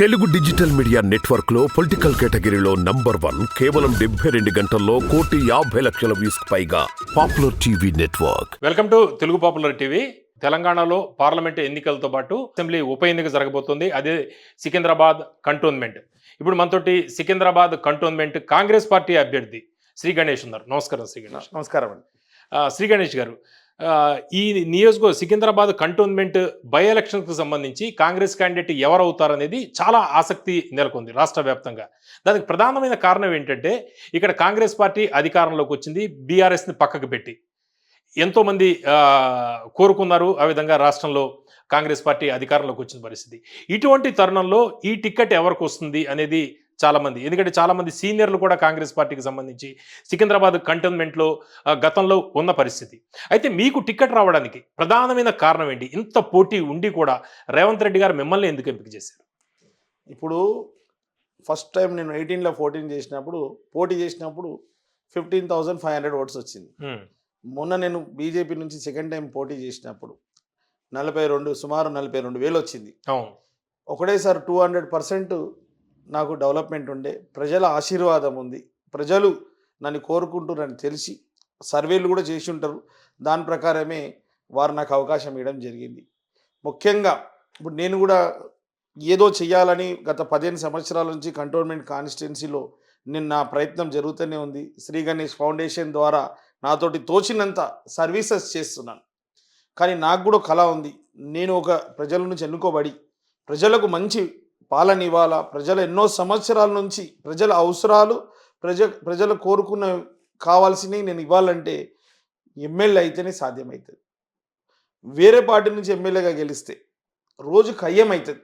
Telugu digital media నెట్వర్క్లో political కేటగిరీలో number one కేవలం డెబ్బై రెండు గంటల్లో కోటి యాభై లక్షల వ్యూస్ పైగా popular TV network. Welcome to Telugu popular TV. తెలంగాణలో పార్లమెంట్ ఎన్నికలతో పాటు అసెంబ్లీ ఉప ఎన్నిక జరగబోతుంది. అదే సికింద్రాబాద్ కంటోన్మెంట్. ఇప్పుడు మనతోటి సికింద్రాబాద్ కంటోన్మెంట్ కాంగ్రెస్ పార్టీ అభ్యర్థి శ్రీ గణేష్ ఉన్నారు. నమస్కారం శ్రీ గణేష్. నమస్కారం అండి. శ్రీ గణేష్ గారు ఈ నియోజకవర్గ సికింద్రాబాద్ కంటోన్మెంట్ బై ఎలక్షన్కి సంబంధించి కాంగ్రెస్ క్యాండిడేట్ ఎవరు అవుతారనేది చాలా ఆసక్తి నెలకొంది రాష్ట్ర వ్యాప్తంగా. దానికి ప్రధానమైన కారణం ఏంటంటే ఇక్కడ కాంగ్రెస్ పార్టీ అధికారంలోకి వచ్చింది బీఆర్ఎస్ని పక్కకు పెట్టి. ఎంతోమంది కోరుకున్నారు ఆ విధంగా రాష్ట్రంలో కాంగ్రెస్ పార్టీ అధికారంలోకి వచ్చిన పరిస్థితి. ఇటువంటి తరుణంలో ఈ టికెట్ ఎవరికి వస్తుంది అనేది చాలామంది. ఎందుకంటే చాలామంది సీనియర్లు కూడా కాంగ్రెస్ పార్టీకి సంబంధించి సికింద్రాబాద్ కంటోన్మెంట్లో గతంలో ఉన్న పరిస్థితి. అయితే మీకు టికెట్ రావడానికి ప్రధానమైన కారణం ఏంటి? ఇంత పోటీ ఉండి కూడా రేవంత్ రెడ్డి గారు మిమ్మల్ని ఎందుకు ఎంపిక చేశారు? ఇప్పుడు ఫస్ట్ టైం నేను ఎయిటీన్లో ఫోర్టీన్ చేసినప్పుడు పోటీ చేసినప్పుడు fifteen thousand five hundred votes వచ్చింది. మొన్న నేను బీజేపీ నుంచి సెకండ్ టైం పోటీ చేసినప్పుడు నలభై రెండు సుమారు నలభై రెండు వేలు వచ్చింది. ఒకటేసారి టూ హండ్రెడ్ పర్సెంట్ నాకు డెవలప్మెంట్ ఉండే ప్రజల ఆశీర్వాదం ఉంది. ప్రజలు నన్ను కోరుకుంటున్నారని తెలిసి సర్వేలు కూడా చేసి ఉంటారు. దాని ప్రకారమే వారు నాకు అవకాశం ఇవ్వడం జరిగింది. ముఖ్యంగా ఇప్పుడు నేను కూడా ఏదో చేయాలని గత పదిహేను సంవత్సరాల నుంచి కంటోన్మెంట్ కాన్స్టిట్యున్సీలో నేను నా ప్రయత్నం జరుగుతూనే ఉంది. శ్రీ గణేష్ ఫౌండేషన్ ద్వారా నాతోటి తోచినంత సర్వీసెస్ చేస్తున్నాను. కానీ నాకు కూడా కళ ఉంది. నేను ఒక ప్రజల నుంచి ఎన్నుకోబడి ప్రజలకు మంచి పాలన ఇవ్వాలా? ప్రజల ఎన్నో సంవత్సరాల నుంచి ప్రజల అవసరాలు ప్రజ ప్రజలు కోరుకున్న కావాల్సినవి నేను ఇవ్వాలంటే ఎమ్మెల్యే అయితేనే సాధ్యమవుతుంది వేరే పార్టీ నుంచి ఎమ్మెల్యేగా గెలిస్తే రోజు కయ్యం అవుతుంది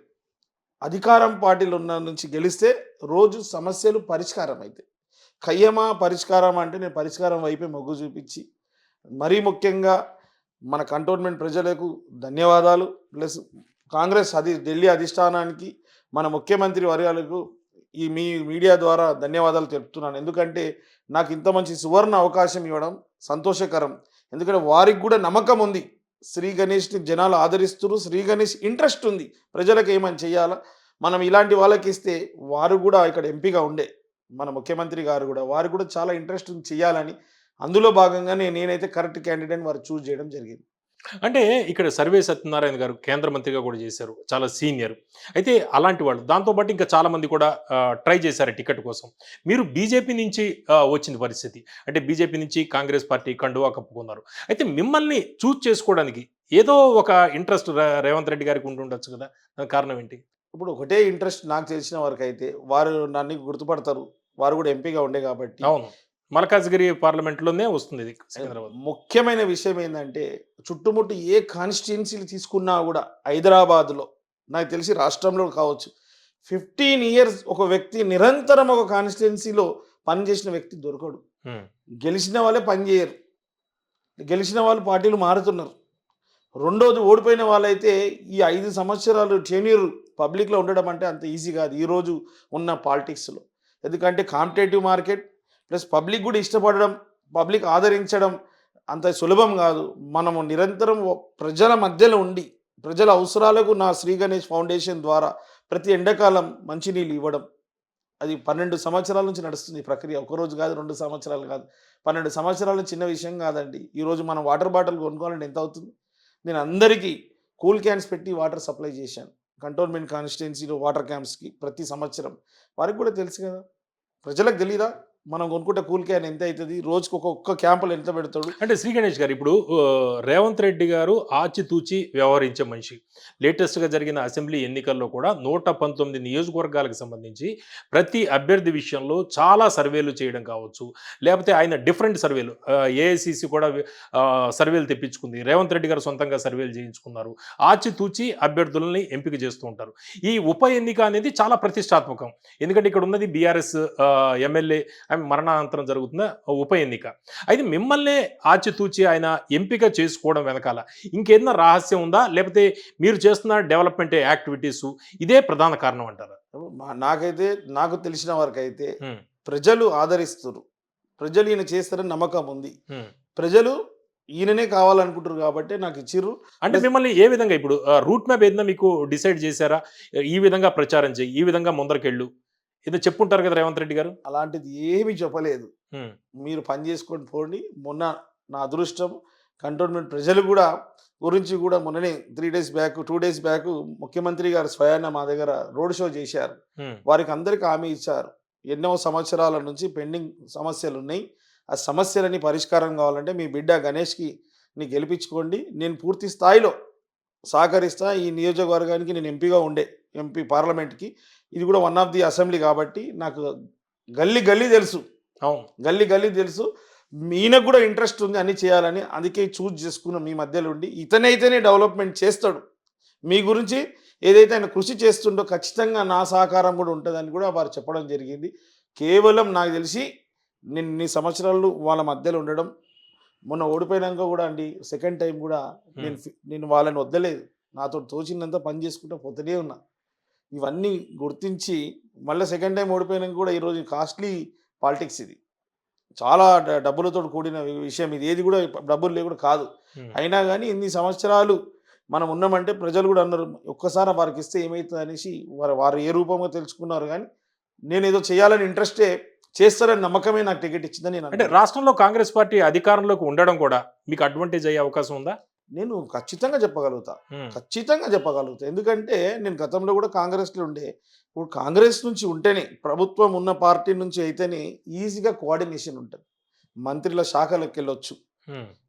అధికారం పార్టీలు ఉన్న నుంచి గెలిస్తే రోజు సమస్యలు పరిష్కారం అవుతాయి కయ్యమా పరిష్కారం అంటే నేను పరిష్కారం వైపే మొగ్గు చూపించి మరీ ముఖ్యంగా మన కంటోన్మెంట్ ప్రజలకు ధన్యవాదాలు. ప్లస్ కాంగ్రెస్ అధి ఢిల్లీ అధిష్టానానికి మన ముఖ్యమంత్రి వర్యాలకు ఈ మీ మీడియా ద్వారా ధన్యవాదాలు తెలుపుతున్నాను. ఎందుకంటే నాకు ఇంత మంచి సువర్ణ అవకాశం ఇవ్వడం సంతోషకరం. ఎందుకంటే వారికి కూడా నమ్మకం ఉంది. శ్రీ గణేష్ని జనాలు ఆదరిస్తున్నారు శ్రీ గణేష్ ఇంట్రెస్ట్ ఉంది. ప్రజలకు ఏమని చేయాలా మనం ఇలాంటి వాళ్ళకి ఇస్తే వారు కూడా ఇక్కడ ఎంపీగా ఉండే మన ముఖ్యమంత్రి గారు కూడా వారు కూడా చాలా ఇంట్రెస్ట్ ఉంది చేయాలని అందులో భాగంగానే నేనైతే కరెక్ట్ క్యాండిడేట్ వారు చూజ్ చేయడం జరిగింది. అంటే ఇక్కడ సర్వే సత్యనారాయణ గారు కేంద్ర మంత్రిగా కూడా చేశారు చాలా సీనియర్. అయితే అలాంటి వాళ్ళు దాంతోపాటు ఇంకా చాలా మంది కూడా ట్రై చేశారు టికెట్ కోసం. మీరు బీజేపీ నుంచి వచ్చింది పరిస్థితి. అంటే బీజేపీ నుంచి కాంగ్రెస్ పార్టీ కండువా కప్పుకున్నారు. అయితే మిమ్మల్ని చూజ్ చేసుకోవడానికి ఏదో ఒక ఇంట్రెస్ట్ రేవంత్ రెడ్డి గారికి ఉంటుండొచ్చు కదా? దానికి కారణం ఏంటి? ఇప్పుడు ఒకటే ఇంట్రెస్ట్ నాకు తెలిసిన వరకు అయితే వారు నన్ను గుర్తుపడతారు. వారు కూడా ఎంపీగా ఉండే కాబట్టి అవును. మల్కాజ్గిరి పార్లమెంట్లోనే వస్తుంది ఇది సికింద్రాబాద్. ముఖ్యమైన విషయం ఏంటంటే చుట్టుముట్టు ఏ కాన్స్టిట్యున్సీలు తీసుకున్నా కూడా హైదరాబాద్లో నాకు తెలిసి రాష్ట్రంలో కావచ్చు ఫిఫ్టీన్ ఇయర్స్ ఒక వ్యక్తి నిరంతరం ఒక కాన్స్టిట్యున్సీలో పనిచేసిన వ్యక్తి దొరకడు. గెలిచిన వాళ్ళే పనిచేయరు గెలిచిన వాళ్ళు పార్టీలు మారుతున్నారు. రెండోది ఓడిపోయిన వాళ్ళైతే ఈ ఐదు సంవత్సరాలు టెన్యూర్ పబ్లిక్లో ఉండడం అంటే అంత ఈజీ కాదు. ఈరోజు ఉన్న పాలిటిక్స్లో ఎందుకంటే కాంపిటేటివ్ మార్కెట్ ప్లస్ పబ్లిక్ కూడా ఇష్టపడడం పబ్లిక్ ఆదరించడం అంత సులభం కాదు. మనము నిరంతరం ప్రజల మధ్యలో ఉండి ప్రజల అవసరాలకు నా శ్రీ గణేష్ ఫౌండేషన్ ద్వారా ప్రతి ఎండాకాలం మంచినీళ్ళు ఇవ్వడం. అది పన్నెండు సంవత్సరాల నుంచి నడుస్తుంది ప్రక్రియ. ఒకరోజు కాదు రెండు సంవత్సరాలు కాదు. పన్నెండు సంవత్సరాలు చిన్న విషయం కాదండి. ఈరోజు మనం వాటర్ బాటిల్ కొనుక్కోవాలంటే ఎంత అవుతుంది? నేను అందరికీ కూల్ క్యాన్స్ పెట్టి వాటర్ సప్లై చేశాను. కంటోన్మెంట్ కాన్స్టిట్యున్సీలో వాటర్ క్యాంప్స్కి ప్రతి సంవత్సరం. వారికి కూడా తెలుసు కదా. ప్రజలకు తెలీదా? మనం కొనుక్కుంటే కూల్ క్యాన్ ఎంత అవుతుంది రోజుకి ఒక్కొక్క క్యాంపులు ఎంత పెడతాడు? అంటే శ్రీ గణేష్ గారు ఇప్పుడు రేవంత్ రెడ్డి గారు ఆచితూచి వ్యవహరించే మనిషి. లేటెస్ట్గా జరిగిన అసెంబ్లీ ఎన్నికల్లో కూడా నూట పంతొమ్మిది నియోజకవర్గాలకు సంబంధించి ప్రతి అభ్యర్థి విషయంలో చాలా సర్వేలు చేయడం కావచ్చు. లేకపోతే ఆయన డిఫరెంట్ సర్వేలు ఏఐసిసి కూడా సర్వేలు తెప్పించుకుంది. రేవంత్ రెడ్డి గారు సొంతంగా సర్వేలు చేయించుకున్నారు. ఆచితూచి అభ్యర్థులని ఎంపిక చేస్తూ ఉంటారు. ఈ ఉప ఎన్నిక అనేది చాలా ప్రతిష్టాత్మకం. ఎందుకంటే ఇక్కడ ఉన్నది బీఆర్ఎస్ ఎమ్మెల్యే ఆమె మరణానంతరం జరుగుతున్న ఉప ఎన్నిక. అయితే మిమ్మల్నే ఆచితూచి ఆయన ఎంపిక చేసుకోవడం వెనకాల ఇంకేదైనా రహస్యం ఉందా? లేకపోతే మీరు చేస్తున్న డెవలప్మెంట్ యాక్టివిటీస్ ఇదే ప్రధాన కారణం అంటారా? నాకైతే నాకు తెలిసిన వరకు అయితే హ్మ్. ప్రజలు ఆదరిస్తారు ప్రజలు ఈయన చేస్తారని నమ్మకం ఉంది. ప్రజలు ఈయననే కావాలనుకుంటారు కాబట్టి నాకు ఇచ్చిర్రు. అంటే మిమ్మల్ని ఏ విధంగా ఇప్పుడు రూట్ మ్యాప్ ఏదైనా మీకు డిసైడ్ చేశారా? ఈ విధంగా ప్రచారం చేయి ఈ విధంగా ముందరకెళ్ళు ఏదో చెప్పుంటారు కదా రేవంత్ రెడ్డి గారు? అలాంటిది ఏమీ చెప్పలేదు. మీరు పని చేసుకొని పోండి. మొన్న నా అదృష్టం కంటోన్మెంట్ ప్రజలు కూడా గురించి కూడా మొన్ననే three days back two days back ముఖ్యమంత్రి గారు స్వయాన మా దగ్గర రోడ్ షో చేశారు. వారికి అందరికి హామీ ఇచ్చారు. ఎన్నో సంవత్సరాల నుంచి పెండింగ్ సమస్యలు ఉన్నాయి ఆ సమస్యలని పరిష్కారం కావాలంటే మీ బిడ్డ గణేష్కి ని గెలిపించుకోండి. నేను పూర్తి స్థాయిలో సహకరిస్తా. ఈ నియోజకవర్గానికి నేను ఎంపీగా ఉండే ఎంపీ పార్లమెంట్కి. ఇది కూడా వన్ ఆఫ్ ది అసెంబ్లీ కాబట్టి నాకు గల్లీ గల్లీ తెలుసు. అవును. గల్లీ గల్లీ తెలుసు. ఈయనకు కూడా ఇంట్రెస్ట్ ఉంది అన్ని చేయాలని. అందుకే చూజ్ చేసుకున్న మీ మధ్యలో ఉండి. ఇతనైతేనే డెవలప్మెంట్ చేస్తాడు. మీ గురించి ఏదైతే ఆయన కృషి చేస్తుండో ఖచ్చితంగా నా సహకారం కూడా ఉంటుందని కూడా వారు చెప్పడం జరిగింది. కేవలం నాకు తెలిసి నేను సంవత్సరాలు వాళ్ళ మధ్యలో ఉండడం మొన్న ఓడిపోయినాక కూడా అండి సెకండ్ టైం కూడా నేను నేను వాళ్ళని వద్దలేదు. నాతో తోచినంత పని చేసుకుంటూ పోతూనే ఉన్నా. ఇవన్నీ గుర్తించి మళ్ళీ సెకండ్ టైం ఓడిపోయినాక కూడా ఈరోజు కాస్ట్లీ పాలిటిక్స్ ఇది చాలా డబ్బులతో కూడిన విషయం ఇది ఏది కూడా డబ్బులు లేకుండా కాదు. అయినా కానీ ఇన్ని సంవత్సరాలు మనం ఉన్నామంటే ప్రజలు కూడా అన్నారు ఒక్కసారి వారికి ఇస్తే ఏమవుతుంది అనేసి వారు వారు ఏ రూపంగా తెలుసుకున్నారు కానీ నేను ఏదో చేయాలని ఇంట్రెస్టే చేస్తారని నమ్మకమే నాకు టికెట్ ఇచ్చిందని నేను అంటే. రాష్ట్రంలో కాంగ్రెస్ పార్టీ అధికారంలోకి ఉండడం కూడా మీకు అడ్వాంటేజ్ అయ్యే అవకాశం ఉందా నేను ఖచ్చితంగా చెప్పగలుగుతా. ఖచ్చితంగా చెప్పగలుగుతా. ఎందుకంటే నేను గతంలో కూడా కాంగ్రెస్లో ఉండే. ఇప్పుడు కాంగ్రెస్ నుంచి ఉంటేనే ప్రభుత్వం ఉన్న పార్టీ నుంచి అయితేనే ఈజీగా కోఆర్డినేషన్ ఉంటుంది. మంత్రుల శాఖలకు వెళ్ళొచ్చు.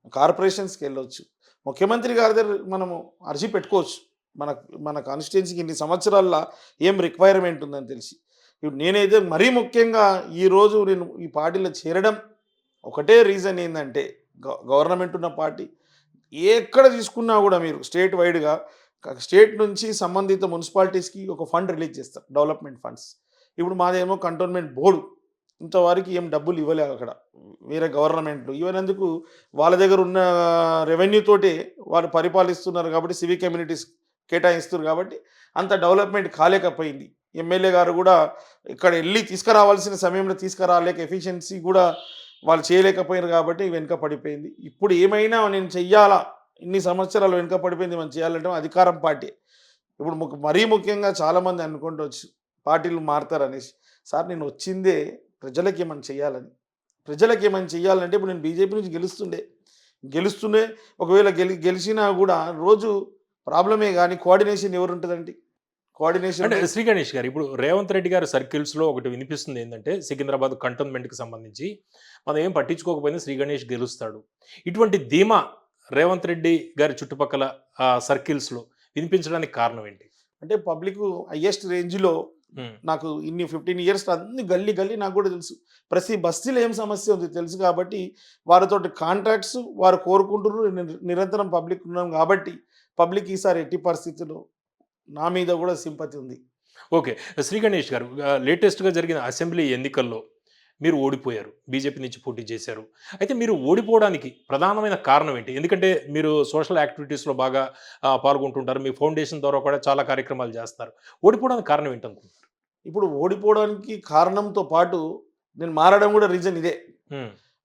కార్పొరేషన్స్కి వెళ్ళొచ్చు. ముఖ్యమంత్రి గారి దగ్గర మనము అర్జీ పెట్టుకోవచ్చు. మన మన కాన్స్టిట్యున్సీకి ఇన్ని సంవత్సరాల్లో ఏం రిక్వైర్మెంట్ ఉందని తెలిసి. ఇప్పుడు నేనైతే మరీ ముఖ్యంగా ఈరోజు నేను ఈ పార్టీలో చేరడం ఒకటే రీజన్ ఏంటంటే గవ- గవర్నమెంట్ ఉన్న పార్టీ ఎక్కడ తీసుకున్నా కూడా మీరు స్టేట్ వైడ్గా స్టేట్ నుంచి సంబంధిత మున్సిపాలిటీస్కి ఒక ఫండ్ రిలీజ్ చేస్తారు డెవలప్మెంట్ ఫండ్స్. ఇప్పుడు మాదేమో కంటోన్మెంట్ బోర్డు ఇంతవరకు ఏం డబ్బులు ఇవ్వలేదు అక్కడ. వేరే గవర్నమెంట్లు ఇవ్వనందుకు వాళ్ళ దగ్గర ఉన్న రెవెన్యూ తోటే వాళ్ళు పరిపాలిస్తున్నారు కాబట్టి సివిల్ కమ్యూనిటీస్ కేటాయిస్తున్నారు కాబట్టి అంత డెవలప్మెంట్ కాలేకపోయింది. ఎమ్మెల్యే గారు కూడా ఇక్కడ వెళ్ళి తీసుకురావాల్సిన సమయంలో తీసుకురాలేక ఎఫిషియన్సీ కూడా వాళ్ళు చేయలేకపోయారు కాబట్టి వెనుక పడిపోయింది. ఇప్పుడు ఏమైనా నేను చెయ్యాలా? ఇన్ని సంవత్సరాలు వెనుక పడిపోయింది మనం చేయాలంటే అధికారం పార్టీ. ఇప్పుడు మరీ ముఖ్యంగా చాలామంది అనుకుంటవచ్చు పార్టీలు మారుతారనేసి. సార్ నేను వచ్చిందే ప్రజలకి ఏమైనా చేయాలని ప్రజలకి ఏమైనా చేయాలంటే ఇప్పుడు నేను బీజేపీ నుంచి గెలుస్తుండే. గెలుస్తుండే ఒకవేళ గెలి గెలిచినా కూడా రోజు ప్రాబ్లమే కానీ కోఆర్డినేషన్ ఎవరు ఉంటుందండి కోఆర్డినేషన్ అంటే శ్రీ గణేష్ గారు ఇప్పుడు రేవంత్ రెడ్డి గారి circles లో ఒకటి వినిపిస్తుంది ఏంటంటే సికింద్రాబాద్ కంటోన్మెంట్కి సంబంధించి మనం ఏం పట్టించుకోకపోయినా శ్రీ గణేష్ గెలుస్తాడు. ఇటువంటి ధీమా రేవంత్ రెడ్డి గారి చుట్టుపక్కల సర్కిల్స్లో వినిపించడానికి కారణం ఏంటి? అంటే పబ్లిక్ హయ్యెస్ట్ రేంజ్లో. నాకు ఇన్ని ఫిఫ్టీన్ ఇయర్స్ అన్ని గల్లీ గల్లీ నాకు కూడా తెలుసు. ప్రతి బస్తీలో ఏం సమస్య ఉంది తెలుసు కాబట్టి వారితో కాంట్రాక్ట్స్ వారు కోరుకుంటున్నారు నిర- నిరంతరం పబ్లిక్ ఉన్నాం కాబట్టి పబ్లిక్ ఈసారి ఎట్టి పరిస్థితుల్లో నా మీద కూడా సింపతి ఉంది. ఓకే. శ్రీ గణేష్ గారు ఆ, latest గా జరిగిన అసెంబ్లీ ఎన్నికల్లో మీరు ఓడిపోయారు. బీజేపీ నుంచి పోటీ చేశారు. అయితే మీరు ఓడిపోవడానికి ప్రధానమైన కారణం ఏంటి? ఎందుకంటే మీరు సోషల్ యాక్టివిటీస్లో బాగా పాల్గొంటుంటారు. మీ ఫౌండేషన్ ద్వారా కూడా చాలా కార్యక్రమాలు చేస్తారు. ఓడిపోవడానికి కారణం ఏంటనుకుంటున్నారు? ఇప్పుడు ఓడిపోవడానికి కారణంతో పాటు నేను మారడం కూడా రీజన్ ఇదే.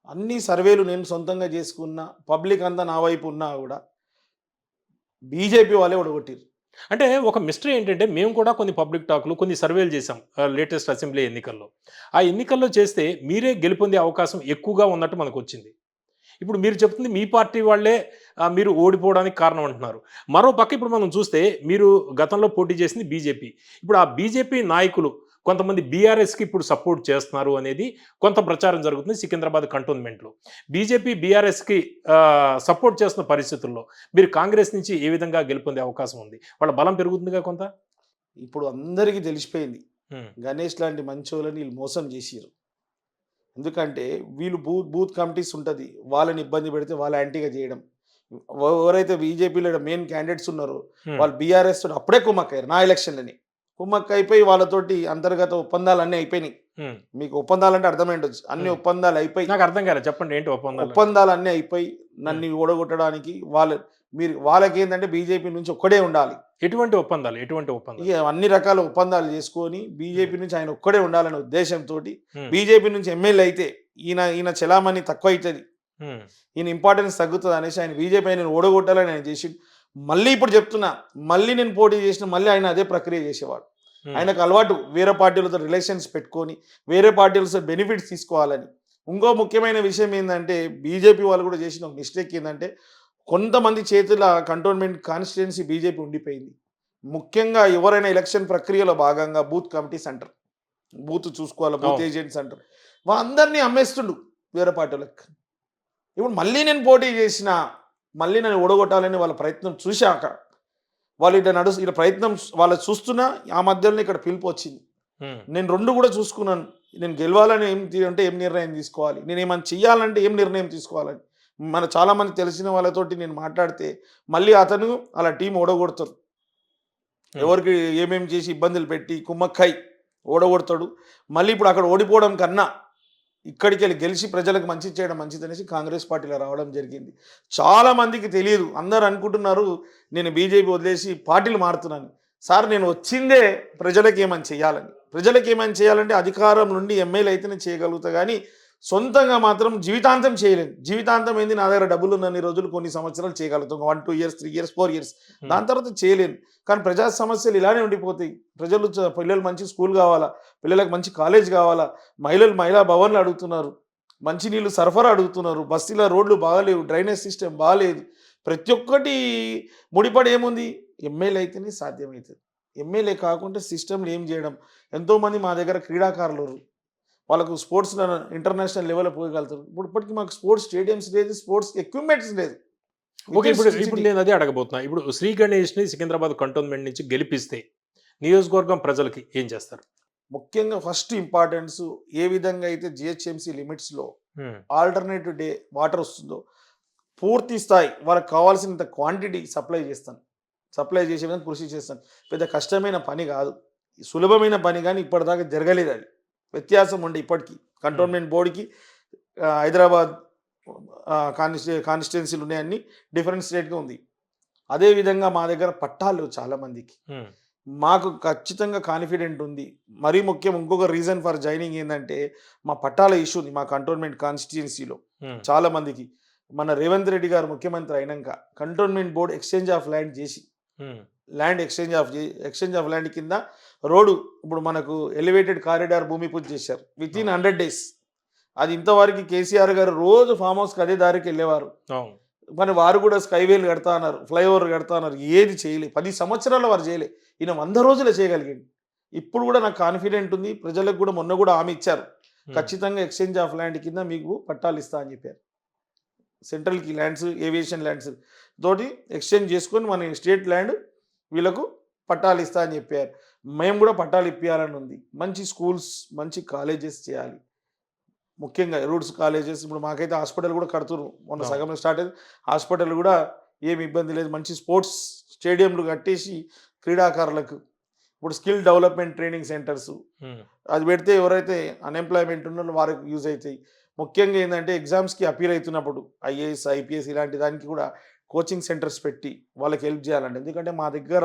అన్ని సర్వేలు నేను సొంతంగా చేసుకున్న పబ్లిక్ అంతా నా వైపు ఉన్నా కూడా బీజేపీ వాళ్ళే ఓడగొట్టారు అంటే ఒక మిస్టరీ ఏంటంటే మేము కూడా కొన్ని పబ్లిక్ టాక్లు కొన్ని సర్వేలు చేసాం లేటెస్ట్ అసెంబ్లీ ఎన్నికల్లో. ఆ ఎన్నికల్లో చేస్తే మీరే గెలుపొందే అవకాశం ఎక్కువగా ఉన్నట్టు మనకు వచ్చింది ఇప్పుడు మీరు చెప్తుంది మీ పార్టీ వాళ్ళే మీరు ఓడిపోవడానికి కారణం అంటున్నారు. మరో పక్క ఇప్పుడు మనం చూస్తే మీరు గతంలో పోటీ చేసింది బీజేపీ. ఇప్పుడు ఆ బీజేపీ నాయకులు కొంతమంది బీఆర్ఎస్కి ఇప్పుడు సపోర్ట్ చేస్తున్నారు అనేది కొంత ప్రచారం జరుగుతుంది సికింద్రాబాద్ కంటోన్మెంట్లో బీజేపీ బీఆర్ఎస్కి సపోర్ట్ చేస్తున్న పరిస్థితుల్లో మీరు కాంగ్రెస్ నుంచి ఏ విధంగా గెలుపొందే అవకాశం ఉంది? వాళ్ళ బలం పెరుగుతుందిగా కొంత? ఇప్పుడు అందరికీ తెలిసిపోయింది. గణేష్ లాంటి మంచోళ్ళని వీళ్ళు మోసం చేసిరు ఎందుకంటే వీళ్ళు బూత్ బూత్ కమిటీస్ ఉంటుంది. వాళ్ళని ఇబ్బంది పెడితే వాళ్ళ యాంటీగా చేయడం. ఎవ- ఎవరైతే బీజేపీలో మెయిన్ క్యాండిడేట్స్ ఉన్నారో. వాళ్ళు బీఆర్ఎస్ అప్పుడే కుమ్మక్కయ్యారు నా ఎలక్షన్లని. కుమ్మక్క అయిపోయి వాళ్ళతోటి అంతర్గత ఒప్పందాలు అన్నీ అయిపోయినాయి. మీకు ఒప్పందాలు అంటే అర్థమైండొచ్చు. అన్ని. ఒప్పందాలు అయిపోయి నాకు అర్థం కాలేదు చెప్పండి ఏంటి ఒప్పందాలు? ఒప్పందాలు అన్నీ అయిపోయి నన్ను ఓడగొట్టడానికి వాళ్ళు మీరు వాళ్ళకి ఏంటంటే బీజేపీ నుంచి ఒక్కడే ఉండాలి. ఎటువంటి ఒప్పందాలు? ఎటువంటి ఒప్పందాలు? ఇక అన్ని రకాల ఒప్పందాలు చేసుకొని బీజేపీ నుంచి ఆయన ఒక్కడే ఉండాలనే ఉద్దేశంతో. బీజేపీ నుంచి ఎమ్మెల్యే అయితే ఈయన ఈయన చలామణి తక్కువ అవుతుంది ఈయన ఇంపార్టెన్స్ తగ్గుతుంది అనేసి ఆయన బీజేపీ ఆయన ఓడగొట్టాలని ఆయన చేసి మళ్ళీ ఇప్పుడు చెప్తున్నా మళ్ళీ నేను పోటీ చేసిన మళ్ళీ ఆయన అదే ప్రక్రియ చేసేవాడు. ఉమ్, ఆయనకు అలవాటు వేరే పార్టీలతో రిలేషన్స్ పెట్టుకొని వేరే పార్టీలతో బెనిఫిట్స్ తీసుకోవాలని. ఇంకో ముఖ్యమైన విషయం ఏంటంటే బీజేపీ వాళ్ళు కూడా చేసిన ఒక మిస్టేక్ ఏంటంటే కొంతమంది చేతుల కంటోన్మెంట్ కాన్స్టిట్యున్సీ బీజేపీ ఉండిపోయింది. ముఖ్యంగా ఎవరైనా ఎలక్షన్ ప్రక్రియలో భాగంగా బూత్ కమిటీస్ అంటారు బూత్ చూసుకోవాలి బూత్. ఏజెంట్స్ అంటారు వాళ్ళందరినీ అమ్మేస్తుండు వేరే పార్టీలకు ఇప్పుడు మళ్ళీ నేను పోటీ చేసిన మళ్ళీ నన్ను ఓడగొట్టాలని వాళ్ళ ప్రయత్నం చూశాక వాళ్ళు ఇట్లా నడు ఇలా ప్రయత్నం వాళ్ళు చూస్తున్నా ఆ మధ్యలో ఇక్కడ పిలుపు వచ్చింది. నేను రెండు కూడా చూసుకున్నాను. నేను గెలవాలని ఏం అంటే ఏం నిర్ణయం తీసుకోవాలి? నేను ఏమైనా చెయ్యాలంటే ఏం నిర్ణయం తీసుకోవాలని మన చాలామంది తెలిసిన వాళ్ళతోటి నేను మాట్లాడితే మళ్ళీ అతను అలా టీం ఓడగొడతారు ఎవరికి ఏమేమి చేసి ఇబ్బందులు పెట్టి కుమ్మక్కాయి ఓడగొడతాడు. మళ్ళీ ఇప్పుడు అక్కడ ఓడిపోవడం కన్నా ఇక్కడికి వెళ్ళి గెలిచి ప్రజలకు మంచి చేయడం మంచిదనేసి కాంగ్రెస్ పార్టీలో రావడం జరిగింది. చాలామందికి తెలియదు. అందరు అనుకుంటున్నారు నేను బీజేపీ వదిలేసి పార్టీలు మారుతున్నాను. సార్ నేను వచ్చిందే ప్రజలకు ఏమని చేయాలని. ప్రజలకు ఏమని చేయాలంటే అధికారం నుండి ఎమ్మెల్యే అయితేనే చేయగలుగుతా కానీ సొంతంగా మాత్రం జీవితాంతం చేయలేను జీవితాంతం ఏంది? నా దగ్గర డబ్బులు ఉన్నన్ని రోజులు కొన్ని సంవత్సరాలు చేయగలుగుతాం. One two years three years four years. దాని తర్వాత చేయలేను. కానీ ప్రజా సమస్యలు ఇలానే ఉండిపోతాయి. ప్రజలు పిల్లలు మంచి స్కూల్ కావాలా? పిల్లలకు మంచి కాలేజ్ కావాలా? మహిళలు మహిళా భవన్లు అడుగుతున్నారు. మంచినీళ్ళు సరఫరా అడుగుతున్నారు. బస్తీల రోడ్లు బాగాలేవు. డ్రైనేజ్ సిస్టమ్ బాగాలేదు. ప్రతి ఒక్కటి ముడిపడి ఏముంది? ఎమ్మెల్యే అయితేనే సాధ్యమవుతుంది ఎమ్మెల్యే కాకుండా సిస్టమ్లు ఏం చేయడం? ఎంతోమంది మా దగ్గర క్రీడాకారులు. వాళ్ళకు స్పోర్ట్స్ ఇంటర్నేషనల్ లెవెల్లో పోయగలుగుతారు. ఇప్పుడు ఇప్పటికీ మాకు స్పోర్ట్స్ స్టేడియంస్ లేదు స్పోర్ట్స్ ఎక్విప్మెంట్స్ లేదు. ఓకే ఇప్పుడు ఇప్పుడు. నేను అదే అడగబోతున్నా. ఇప్పుడు శ్రీ గణేష్ని సికింద్రాబాద్ కంటోన్మెంట్ నుంచి గెలిపిస్తే నియోజకవర్గం ప్రజలకి ఏం చేస్తారు? ముఖ్యంగా ఫస్ట్ ఇంపార్టెన్స్ ఏ విధంగా అయితే జిహెచ్ఎంసీ లిమిట్స్లో ఆల్టర్నేటివ్ డే వాటర్ వస్తుందో పూర్తి స్థాయి వాళ్ళకి కావాల్సినంత క్వాంటిటీ సప్లై చేస్తాను. సప్లై చేసే విధంగా కృషి చేస్తాను. పెద్ద కష్టమైన పని కాదు. సులభమైన పని కానీ ఇప్పటిదాకా జరగలేదు అది. వ్యత్యాసం ఉండే ఇప్పటికీ. కంటోన్మెంట్ బోర్డుకి హైదరాబాద్ కాన్స్టి కాన్స్టిట్యున్సీలు ఉన్నాయన్నీ డిఫరెంట్ స్టేట్గా ఉంది. అదేవిధంగా మా దగ్గర పట్టాలు లేవు చాలా మందికి. ఉమ్, మాకు ఖచ్చితంగా కాన్ఫిడెంట్ ఉంది. మరీ ముఖ్యం ఇంకొక రీజన్ ఫర్ జాయినింగ్ ఏంటంటే మా పట్టాల ఇష్యూ ఉంది మా కంటోన్మెంట్ కాన్స్టిట్యున్సీలో ఉమ్, చాలా మందికి. మన రేవంత్ రెడ్డి గారు ముఖ్యమంత్రి అయినాక cantonment board exchange of land చేసి land exchange of exchange of land కింద రోడ్డు ఇప్పుడు మనకు ఎలివేటెడ్ కారిడార్ భూమి పూజ చేశారు. విత్ ఇన్ హండ్రెడ్ డేస్ అది ఇంతవరకు కేసీఆర్ గారు రోజు ఫామ్ హౌస్కి అదే దారికి వెళ్ళేవారు. మరి వారు కూడా స్కైవేలు కడతా అన్నారు ఫ్లైఓవర్ కడతా అన్నారు ఏది చేయలే. పది సంవత్సరాల వారు చేయలే. ఈయన వంద రోజులే చేయగలిగింది ఇప్పుడు కూడా నాకు కాన్ఫిడెంట్ ఉంది ప్రజలకు కూడా మొన్న కూడా హామీ ఇచ్చారు. ఖచ్చితంగా ఎక్స్చేంజ్ ఆఫ్ ల్యాండ్ కింద మీకు పట్టాలు ఇస్తా అని చెప్పారు. సెంట్రల్కి ల్యాండ్స్ ఏవియేషన్ ల్యాండ్స్ తోటి ఎక్స్చేంజ్ చేసుకొని మన స్టేట్ ల్యాండ్ వీళ్ళకు పట్టాలు ఇస్తా అని చెప్పారు. మేము కూడా పట్టాలు ఇప్పించాలని ఉంది. మంచి స్కూల్స్ మంచి కాలేజెస్ చేయాలి. ముఖ్యంగా రూట్స్ కాలేజెస్ ఇప్పుడు మాకైతే హాస్పిటల్ కూడా కడుతున్నారు మొన్న అవును. సగం స్టార్ట్ అయింది. హాస్పిటల్ కూడా ఏమి ఇబ్బంది లేదు. మంచి స్పోర్ట్స్ స్టేడియంలు కట్టేసి క్రీడాకారులకు ఇప్పుడు స్కిల్ డెవలప్మెంట్ ట్రైనింగ్ సెంటర్స్ అది పెడితే ఎవరైతే అన్ఎంప్లాయ్మెంట్ ఉన్నారో వారికి యూజ్ అవుతాయి. ముఖ్యంగా ఏంటంటే ఎగ్జామ్స్కి అపీర్ అవుతున్నప్పుడు ఐఏఎస్ ఐపీఎస్ ఇలాంటి దానికి కూడా కోచింగ్ సెంటర్స్ పెట్టి వాళ్ళకి హెల్ప్ చేయాలండి. ఎందుకంటే మా దగ్గర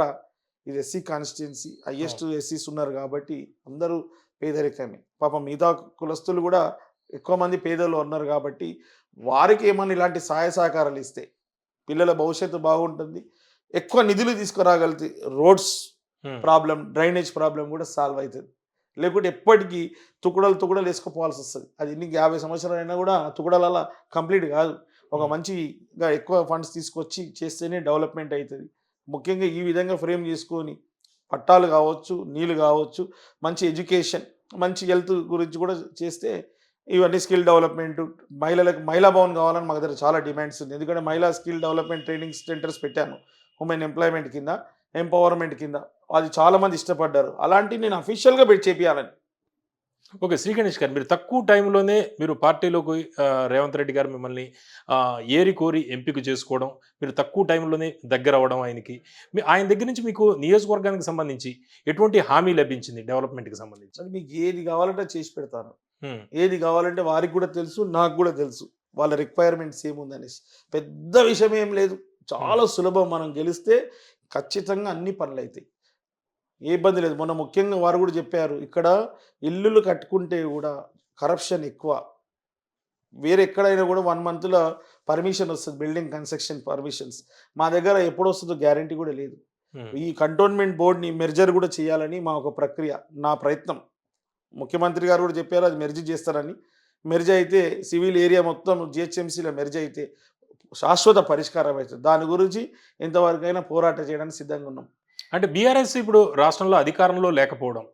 ఇది ఎస్సీ కాన్స్టిట్యున్సీ హైయెస్ట్ ఎస్సీస్ ఉన్నారు కాబట్టి అందరూ పేదరికమే. పాపం మిగతా కులస్తులు కూడా ఎక్కువ మంది పేదలు ఉన్నారు కాబట్టి వారికి ఏమన్నా ఇలాంటి సహాయ సహకారాలు ఇస్తే పిల్లల భవిష్యత్తు బాగుంటుంది. ఎక్కువ నిధులు తీసుకురాగలిగితే రోడ్స్ ప్రాబ్లం డ్రైనేజ్ ప్రాబ్లం కూడా సాల్వ్ అవుతుంది లేకుంటే ఎప్పటికీ తుకుడలు తుకుడలు వేసుకోపోవాల్సి వస్తుంది. అది ఇన్ని యాభై సంవత్సరాలు అయినా కూడా తుకుడల కంప్లీట్ కాదు. ఒక. మంచిగా ఎక్కువ ఫండ్స్ తీసుకొచ్చి చేస్తేనే డెవలప్మెంట్ అవుతుంది ముఖ్యంగా ఈ విధంగా ఫ్రేమ్ చేసుకొని పట్టాలు కావచ్చు నీళ్ళు కావచ్చు మంచి ఎడ్యుకేషన్ మంచి హెల్త్ గురించి కూడా చేస్తే ఇవన్నీ స్కిల్ డెవలప్మెంట్ మహిళలకు మహిళా భవన్ కావాలని మా దగ్గర చాలా డిమాండ్స్ ఉంది. ఎందుకంటే మహిళా స్కిల్ డెవలప్మెంట్ ట్రైనింగ్ సెంటర్స్ పెట్టాను ఉమెన్ ఎంప్లాయ్మెంట్ కింద ఎంపవర్మెంట్ కింద. అది చాలామంది ఇష్టపడ్డారు. అలాంటి నేను అఫీషియల్గా పెట్టి చేపియాలని. ఓకే శ్రీ గణేష్ గారు మీరు తక్కువ టైంలోనే మీరు పార్టీలోకి రేవంత్ రెడ్డి గారు మిమ్మల్ని ఏరి కోరి ఎంపిక చేసుకోవడం మీరు తక్కువ టైంలోనే దగ్గర అవ్వడం ఆయనకి. మీ ఆయన దగ్గర నుంచి మీకు నియోజకవర్గానికి సంబంధించి ఎటువంటి హామీ లభించింది డెవలప్మెంట్కి సంబంధించి? మీకు ఏది కావాలంటే చేసి పెడతాను. ఏది కావాలంటే వారికి కూడా తెలుసు నాకు కూడా తెలుసు. వాళ్ళ రిక్వైర్మెంట్స్ ఏముందనేసి. పెద్ద విషయం ఏం లేదు. చాలా సులభం మనం గెలిస్తే ఖచ్చితంగా అన్ని పనులు అవుతాయి ఏ ఇబ్బంది లేదు. మొన్న ముఖ్యంగా వారు కూడా చెప్పారు ఇక్కడ ఇల్లులు కట్టుకుంటే కూడా కరప్షన్ ఎక్కువ. వేరే ఎక్కడైనా కూడా వన్ మంత్లో పర్మిషన్ వస్తుంది బిల్డింగ్ కన్స్ట్రక్షన్ పర్మిషన్స్ మా దగ్గర ఎప్పుడు వస్తుందో గ్యారంటీ కూడా లేదు. ఉమ్, ఈ కంటోన్మెంట్ బోర్డ్ని మెర్జర్ కూడా చేయాలని మా ఒక ప్రక్రియ నా ప్రయత్నం. ముఖ్యమంత్రి గారు కూడా చెప్పారు అది మెర్జ్ చేస్తారని. మెర్జ్ అయితే సివిల్ ఏరియా మొత్తం జిహెచ్ఎంసీలో మెర్జ్ అయితే శాశ్వత పరిష్కారం అవుతుంది. దాని గురించి ఎంతవరకైనా పోరాటం చేయడానికి సిద్ధంగా ఉన్నాం. అంటే బీఆర్ఎస్ ఇప్పుడు రాష్ట్రంలో అధికారంలో లేకపోవడం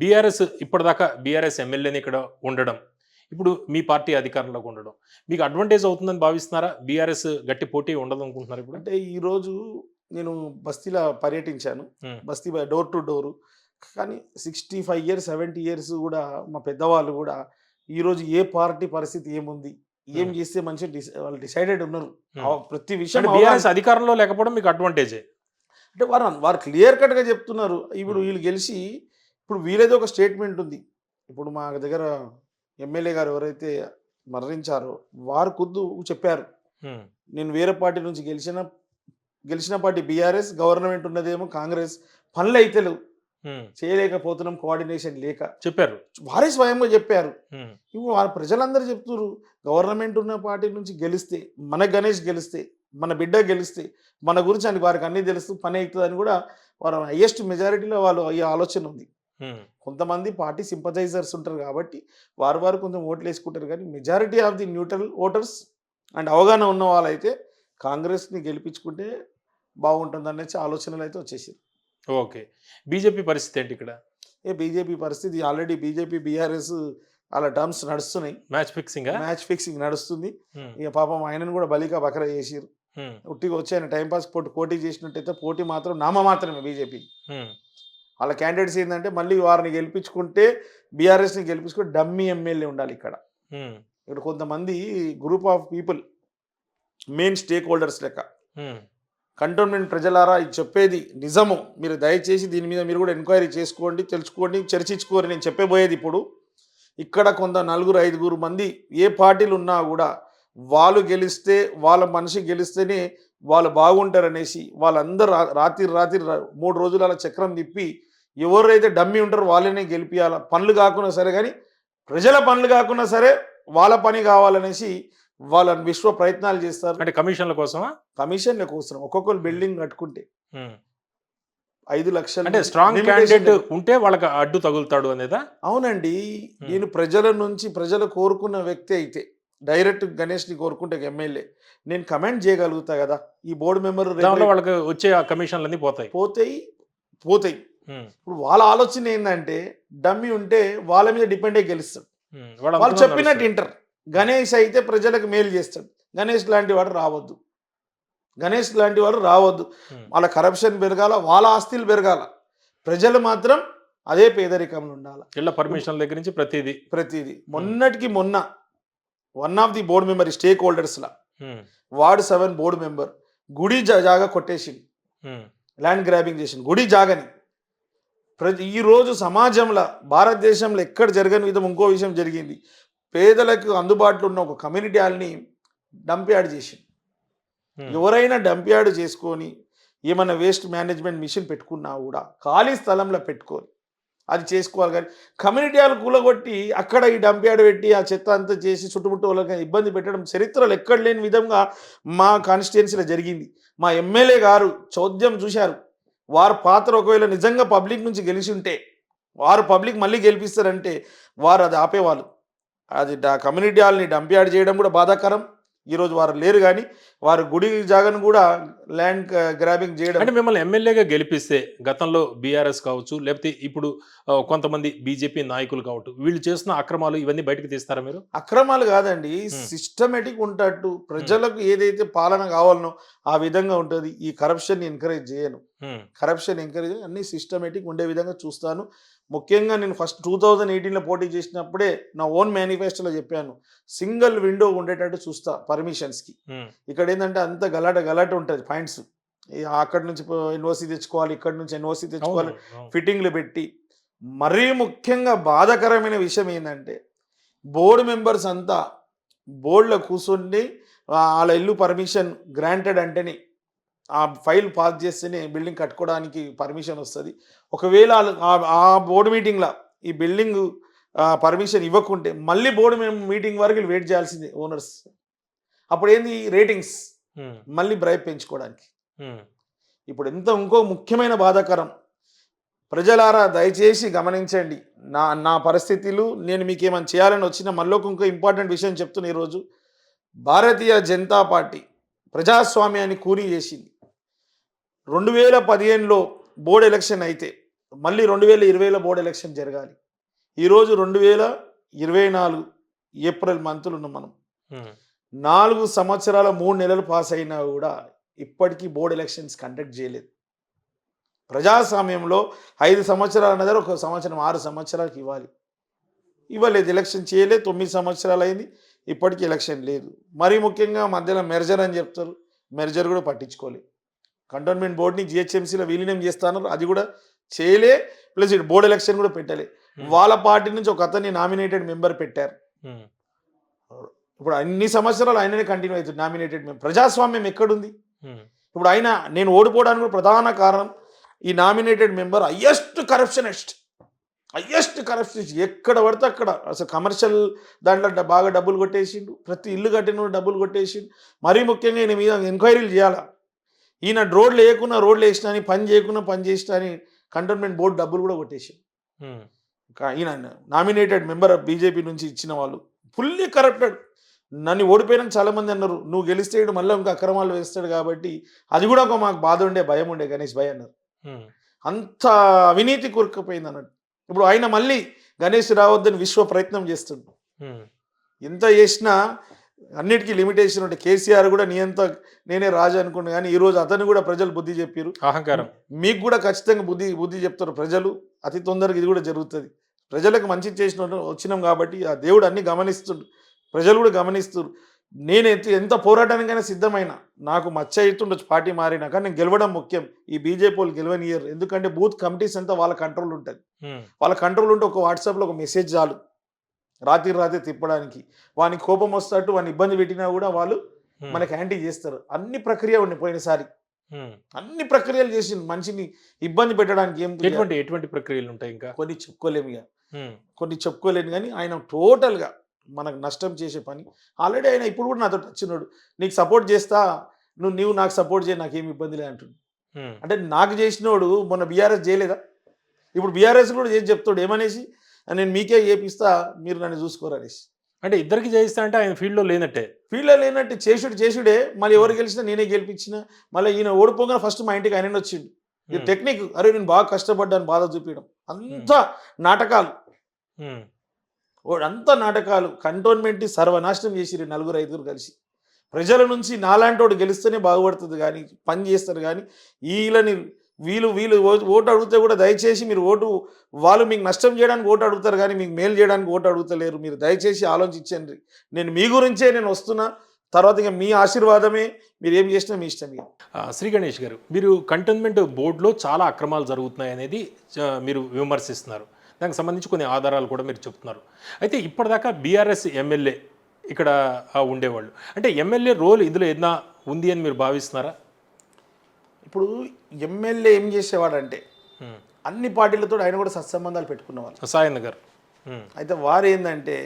బీఆర్ఎస్ ఇప్పటిదాకా బీఆర్ఎస్ ఎమ్మెల్యేని ఇక్కడ ఉండడం ఇప్పుడు మీ పార్టీ అధికారంలోకి ఉండడం మీకు అడ్వాంటేజ్ అవుతుందని భావిస్తున్నారా? బీఆర్ఎస్ గట్టి పోటీ ఉండదు అనుకుంటున్నారు ఇప్పుడు? అంటే ఈరోజు నేను బస్తీలో పర్యటించాను. బస్తీ డోర్ టు డోరు. కానీ sixty five years seventy years కూడా మా పెద్దవాళ్ళు కూడా ఈరోజు ఏ పార్టీ పరిస్థితి ఏముంది? ఏం. చేస్తే మంచి వాళ్ళు డిసైడెడ్ ఉన్నారు. ప్రతి విషయం బీఆర్ఎస్ అధికారంలో లేకపోవడం మీకు అడ్వాంటేజే? అంటే వారు వారు క్లియర్ కట్గా చెప్తున్నారు. ఇప్పుడు వీళ్ళు గెలిచి ఇప్పుడు వీళ్ళేదో ఒక స్టేట్మెంట్ ఉంది. ఇప్పుడు మా దగ్గర ఎమ్మెల్యే గారు ఎవరైతే మరణించారో వారు ఖుద్దు చెప్పారు. నేను వేరే పార్టీ నుంచి గెలిచిన గెలిచిన పార్టీ బీఆర్ఎస్ గవర్నమెంట్ ఉన్నదేమో కాంగ్రెస్ పనులు అయితే లేవు. చేయలేకపోతున్నాం కోఆర్డినేషన్ లేక. చెప్పారు. వారే స్వయంగా చెప్పారు. ఇప్పుడు ప్రజలందరూ చెప్తున్నారు. గవర్నమెంట్ ఉన్న పార్టీ నుంచి గెలిస్తే మన గణేష్ గెలిస్తే మన బిడ్డ గెలిస్తే మన గురించి అని వారికి అన్నీ తెలుస్తూ పని అవుతుందని కూడా వారు హయ్యెస్ట్ మెజారిటీలో వాళ్ళు అయ్యే ఆలోచన ఉంది. కొంతమంది పార్టీ సింపథైజర్స్ ఉంటారు కాబట్టి వారు వారు కొంచెం ఓట్లు వేసుకుంటారు కానీ majority of the neutral voters and అవగాహన ఉన్న వాళ్ళైతే కాంగ్రెస్ని గెలిపించుకుంటే బాగుంటుంది అనేసి ఆలోచనలు అయితే వచ్చేసారు ఓకే. బీజేపీ పరిస్థితి ఏంటి ఇక్కడ? ఏ బీజేపీ పరిస్థితి ఆల్రెడీ బీజేపీ బీఆర్ఎస్ వాళ్ళ టర్మ్స్ నడుస్తున్నాయి. మ్యాచ్ ఫిక్సింగ్ మ్యాచ్ ఫిక్సింగ్ నడుస్తుంది. ఇక పాపం ఆయనను కూడా బలికా బకరా చేసిరు ఉట్టిగా వచ్చి ఆయన టైంపాస్ పోటీ పోటీ చేసినట్టయితే పోటీ మాత్రం నామ మాత్రమే బీజేపీ. వాళ్ళ క్యాండిడేట్స్ ఏంటంటే మళ్ళీ వారిని గెలిపించుకుంటే బీఆర్ఎస్ని గెలిపించుకుంటే డమ్మీ ఎమ్మెల్యే ఉండాలి ఇక్కడ. ఇక్కడ కొంతమంది group of people main stakeholders లెక్క కంటోన్మెంట్ ప్రజలారా ఇది చెప్పేది నిజము. మీరు దయచేసి దీని మీద మీరు కూడా ఎంక్వైరీ చేసుకోండి తెలుసుకోండి చర్చించుకోరు. నేను చెప్పబోయేది ఇప్పుడు ఇక్కడ కొంత నలుగురు ఐదుగురు మంది ఏ పార్టీలు ఉన్నా కూడా వాళ్ళు గెలిస్తే వాళ్ళ మనిషి గెలిస్తేనే వాళ్ళు బాగుంటారనేసి వాళ్ళందరూ రాత్రి రాత్రి మూడు రోజులు అలా చక్రం తిప్పి ఎవరైతే డమ్మి ఉంటారో వాళ్ళనే గెలిపియాల. పనులు కాకున్నా సరే కానీ ప్రజల పనులు కాకున్నా సరే వాళ్ళ పని కావాలనేసి వాళ్ళ విశ్వ ప్రయత్నాలు చేస్తారు. అంటే కమిషన్ల కోసమా? కమిషన్ల కోసం ఒక్కొక్కరు బిల్డింగ్ కట్టుకుంటే. ఐదు లక్షలు అంటే స్ట్రాంగ్ క్యాండిడేట్. ఉంటే వాళ్ళకి అడ్డు తగులుతాడు అనేదా? అవునండి. నేను ప్రజల నుంచి ప్రజలు కోరుకున్న వ్యక్తి అయితే డైరెక్ట్ గణేష్ని కోరుకుంటే ఎమ్మెల్యే. నేను కమెంట్ చేయగలుగుతా కదా ఈ బోర్డు మెంబర్ వాళ్ళకి వచ్చే ఆ కమిషన్లన్నీ పోతాయి. పోతాయి పోతాయి. ఇప్పుడు వాళ్ళ ఆలోచన ఏంటంటే డమ్మి ఉంటే వాళ్ళ మీద డిపెండ్ అయ్యి గెలుస్తాడు. వాళ్ళ చెప్పినట్టు. వింటారు. గణేష్ అయితే ప్రజలకు మేలు చేస్తాడు. గణేష్ లాంటి వాడు రావద్దు. గణేష్ లాంటి వాడు రావద్దు. వాళ్ళ కరప్షన్ పెరగాల వాళ్ళ ఆస్తులు పెరగాల. ప్రజలు మాత్రం అదే పేదరికంలో ఉండాలి. ఇళ్ళ పర్మిషన్ల దగ్గర నుంచి ప్రతిదీ. ప్రతిదీ. మొన్నటికి మొన్న one of the board member stake హోల్డర్స్లా వార్డ్ సెవెన్ బోర్డు మెంబర్ గుడి జాగా కొట్టేసింది ల్యాండ్ గ్రాబింగ్ చేసింది గుడి జాగని. ప్రతి ఈరోజు సమాజంలో భారతదేశంలో ఎక్కడ జరగని విధం ఇంకో విషయం జరిగింది. పేదలకు అందుబాటులో ఉన్న ఒక కమ్యూనిటీ హాల్ని డంప్ యార్డ్ చేసింది. ఎవరైనా డంప్ యార్డ్ చేసుకొని ఏమైనా వేస్ట్ మేనేజ్మెంట్ మిషన్ పెట్టుకున్నా కూడా ఖాళీ స్థలంలో పెట్టుకొని అది చేసుకోవాలి. కానీ కమ్యూనిటీ వాళ్ళు కూలగొట్టి అక్కడ ఈ డంప్యాడ్ పెట్టి ఆ చెత్త అంతా చేసి చుట్టుముట్టు వాళ్ళకి ఇబ్బంది పెట్టడం చరిత్రలో ఎక్కడ లేని విధంగా మా కాన్స్టిట్యున్సీలో జరిగింది. మా ఎమ్మెల్యే గారు చోద్యం చూశారు. వారి పాత్ర ఒకవేళ నిజంగా పబ్లిక్ నుంచి గెలిచి ఉంటే వారు పబ్లిక్ మళ్ళీ గెలిపిస్తారంటే వారు అది ఆపేవాళ్ళు. అది కమ్యూనిటీ వాళ్ళని డంప్యాడ్ చేయడం కూడా బాధాకరం. ఈరోజు వారు లేరు కానీ వారు గుడి జాగను కూడా ల్యాండ్ గ్రాబింగ్ చేయడం అంటే మిమ్మల్ని ఎమ్మెల్యేగా గెలిపిస్తే గతంలో బీఆర్ఎస్ కావచ్చు లేకపోతే ఇప్పుడు కొంతమంది బీజేపీ నాయకులు కావచ్చు వీళ్ళు చేస్తున్న అక్రమాలు ఇవన్నీ బయటకు తీస్తారా మీరు? అక్రమాలు కాదండి. సిస్టమేటిక్ ఉంటట్టు ప్రజలకు ఏదైతే పాలన కావాలనో ఆ విధంగా ఉంటుంది. ఈ కరప్షన్ ఎంకరేజ్ చేయను. కరప్షన్ ఎంకరేజ్ అన్ని సిస్టమేటిక్ ఉండే విధంగా చూస్తాను. ముఖ్యంగా నేను ఫస్ట్ టూ థౌజండ్ ఎయిటీన్లో పోటీ చేసినప్పుడే నా ఓన్ మేనిఫెస్టోలో చెప్పాను. సింగిల్ విండో ఉండేటట్టు చూస్తా పర్మిషన్స్కి ఇక్కడ ఏంటంటే అంత గలాట గలాట ఉంటుంది పాయింట్స్ అక్కడి నుంచి ఎన్ఓసి తెచ్చుకోవాలి ఇక్కడ నుంచి ఎన్ఓసి తెచ్చుకోవాలి. ఫిట్టింగ్లు పెట్టి. మరీ ముఖ్యంగా బాధాకరమైన విషయం ఏంటంటే బోర్డు మెంబర్స్ అంతా బోర్డులో కూర్చుండి వాళ్ళ ఇల్లు పర్మిషన్ గ్రాంటెడ్ అంటేనే ఆ ఫైల్ పాస్ చేస్తేనే బిల్డింగ్ కట్టుకోవడానికి పర్మిషన్ వస్తుంది. ఒకవేళ ఆ- బోర్డు మీటింగ్లో ఈ బిల్డింగ్ పర్మిషన్ ఇవ్వకుంటే మళ్ళీ బోర్డు మీటింగ్ వరకు వెయిట్ చేయాల్సిందే ఓనర్స్ అప్పుడు ఏంది? రేటింగ్స్ మళ్ళీ బ్రైబ్ పెంచుకోవడానికి. ఇప్పుడు ఎంత ఇంకో ముఖ్యమైన బాధాకరం. ప్రజలారా దయచేసి గమనించండి. నా నా పరిస్థితులు నేను మీకు ఏమైనా చేయాలని వచ్చిన మళ్ళీ ఇంకో ఇంపార్టెంట్ విషయం చెప్తున్నా ఈరోజు. భారతీయ జనతా పార్టీ ప్రజాస్వామ్యాన్ని కూనీ చేసింది. రెండు వేల పదిహేనులో బోర్డు ఎలక్షన్ అయితే మళ్ళీ రెండు వేల ఇరవైలో బోర్డు ఎలక్షన్ జరగాలి. ఈరోజు రెండు వేల ఇరవై నాలుగు ఏప్రిల్ మంత్లో ఉన్నాం మనం. నాలుగు సంవత్సరాల మూడు నెలలు పాస్ అయినా కూడా ఇప్పటికీ బోర్డు ఎలక్షన్స్ కండక్ట్ చేయలేదు. ప్రజాస్వామ్యంలో ఐదు సంవత్సరాలు అన్నది ఒక సంవత్సరం ఆరు సంవత్సరాలకు ఇవ్వాలి. ఇవ్వలేదు ఎలక్షన్ చేయలేదు తొమ్మిది సంవత్సరాలు అయింది ఇప్పటికీ ఎలక్షన్ లేదు. మరీ ముఖ్యంగా మధ్యలో మెర్జర్ అని చెప్తారు మెర్జర్ కూడా పట్టించుకోలేదు. కంటోన్మెంట్ బోర్డుని జిహెచ్ఎంసీలో విలీనం చేస్తాన్నారు అది కూడా చేయలే ప్లస్ ఇటు బోర్డు ఎలక్షన్ కూడా పెట్టలే. ఉమ్, వాళ్ళ పార్టీ నుంచి ఒక అతన్ని నామినేటెడ్ మెంబర్ పెట్టారు. ఉమ్, ఇప్పుడు అన్ని సంవత్సరాలు ఆయననే కంటిన్యూ అవుతుంది నామినేటెడ్ మెంబర్ ప్రజాస్వామ్యం ఎక్కడుంది? ఉమ్, ఇప్పుడు ఆయన నేను ఓడిపోవడానికి ప్రధాన కారణం ఈ nominated member highest corruptionist highest corruptionist ఎక్కడ పడితే అక్కడ. అసలు కమర్షియల్ దాంట్లో బాగా డబ్బులు కొట్టేసిండు ప్రతి ఇల్లు కట్టిన డబ్బులు కొట్టేసిండు. మరీ ముఖ్యంగా ఈయన మీద ఎంక్వైరీలు చేయాలా? ఈయన రోడ్లు వేయకున్నా రోడ్లు వేసినా అని పని చేయకున్నా పని చేసినా అని కంటోన్మెంట్ బోర్డు డబ్బులు కూడా కొట్టేసిండు. ఉమ్, కా- ఈయన నామినేటెడ్ మెంబర్ బీజేపీ నుంచి ఇచ్చిన వాళ్ళు. Fully corrupted. నన్ను ఓడిపోయినా చాలా మంది అన్నారు. నువ్వు గెలిస్తే మళ్ళీ ఇంకా అక్రమాలు వేస్తాడు కాబట్టి అది కూడా ఒక మాకు బాధ ఉండే భయం ఉండే గణేష్ భయ్ అన్నారు. అంత అవినీతి కూరుకుపోయింది అన్నట్టు. ఇప్పుడు ఆయన మళ్ళీ గణేష్ రావద్దని విశ్వ ప్రయత్నం చేస్తుండు. ఎంత చేసినా అన్నిటికీ లిమిటేషన్ ఉంటే కేసీఆర్ కూడా నీ అంత నేనే రాజు అనుకున్నా కానీ ఈరోజు అతను కూడా ప్రజలు బుద్ధి చెప్పారు అహంకారం. మీకు కూడా ఖచ్చితంగా బుద్ధి బుద్ధి చెప్తారు ప్రజలు. అతి తొందరగా ఇది కూడా జరుగుతుంది. ప్రజలకు మంచి చేసిన వచ్చినాం కాబట్టి ఆ దేవుడు అన్ని గమనిస్తుండు ప్రజలు కూడా గమనిస్తారు నేను ఎంత ఎంత పోరాటానికైనా సిద్ధమైన నాకు మచ్చ అవుతుండొచ్చు పార్టీ మారినా కానీ నేను గెలవడం ముఖ్యం. ఈ బీజేపీ వాళ్ళు గెలవనియరు ఎందుకంటే బూత్ కమిటీస్ అంతా వాళ్ళ కంట్రోల్ ఉంటుంది. వాళ్ళ కంట్రోల్ ఉంటే ఒక వాట్సాప్లో ఒక మెసేజ్ చాలు. రాత్రి రాత్రి తిప్పడానికి. వానికి కోపం వస్తట్టు వాడిని ఇబ్బంది పెట్టినా కూడా వాళ్ళు మనకి హ్యాండిల్ చేస్తారు. అన్ని ప్రక్రియ ఉండి పోయినసారి. అన్ని ప్రక్రియలు చేసి మనిషిని ఇబ్బంది పెట్టడానికి ఏం ఎటువంటి ఎటువంటి ప్రక్రియలు ఉంటాయి ఇంకా? కొన్ని చెప్పుకోలేము ఇక. కొన్ని చెప్పుకోలేము కానీ ఆయన టోటల్గా మనకు నష్టం చేసే పని. ఆల్రెడీ ఆయన ఇప్పుడు కూడా నాతో వచ్చినాడు నీకు సపోర్ట్ చేస్తా నువ్వు నీవు నాకు సపోర్ట్ చేయి నాకేం ఇబ్బంది లేదు అంటుండు. ఉమ్, అంటే నాకు చేసినోడు మొన్న బీఆర్ఎస్ చేయలేదా? ఇప్పుడు బీఆర్ఎస్ కూడా చేసి చెప్తాడు? ఏమనేసి నేను మీకే చేపిస్తా మీరు నన్ను చూసుకోరు అనేసి. అంటే ఇద్దరికి చేయిస్తా అంటే ఆయన ఫీల్డ్లో లేనట్టే. ఫీల్డ్లో లేనట్టు. చేసుడు చేసుడే మళ్ళీ ఎవరు గెలిచినా నేనే గెలిపించిన. మళ్ళీ ఈయన ఓడిపోగానే ఫస్ట్ మా ఇంటికి ఆయన వచ్చిండు. ఇది ఉమ్, టెక్నిక్ అరే నేను బాగా కష్టపడ్డాను బాధ చూపించడం అంతా నాటకాలు. అంతా నాటకాలు. కంటోన్మెంట్ సర్వనాశనం చేసిరు నలుగురు ఐదుగురు కలిసి. ప్రజల నుంచి నాలాంటోడు గెలిస్తేనే బాగుపడుతుంది కానీ పని చేస్తారు కానీ వీళ్ళని వీళ్ళు వీళ్ళు ఓటు అడిగితే కూడా దయచేసి మీరు ఓటు వాళ్ళు మీకు నష్టం చేయడానికి ఓటు అడుగుతారు కానీ మీకు మేలు చేయడానికి ఓటు అడుగుతలేరు. మీరు దయచేసి ఆలోచించండి. నేను మీ గురించే నేను వస్తున్నా. తర్వాత ఇక మీ ఆశీర్వాదమే. మీరు ఏం చేసినా మీ ఇష్టం శ్రీ గణేష్ గారు మీరు కంటోన్మెంట్ బోర్డులో చాలా అక్రమాలు జరుగుతున్నాయి అనేది మీరు విమర్శిస్తున్నారు. దానికి సంబంధించి కొన్ని ఆధారాలు కూడా మీరు చెప్తున్నారు. అయితే ఇప్పటిదాకా బీఆర్ఎస్ ఎమ్మెల్యే ఇక్కడ ఉండేవాళ్ళు. అంటే ఎమ్మెల్యే రోల్ ఇందులో ఏదైనా ఉంది అని మీరు భావిస్తున్నారా? ఇప్పుడు ఎమ్మెల్యే ఏం చేసేవాడంటే అన్ని పార్టీలతో ఆయన కూడా సత్సంబంధాలు పెట్టుకున్నవాళ్ళు. సాయన్ గారు. అయితే వారు ఏంటంటే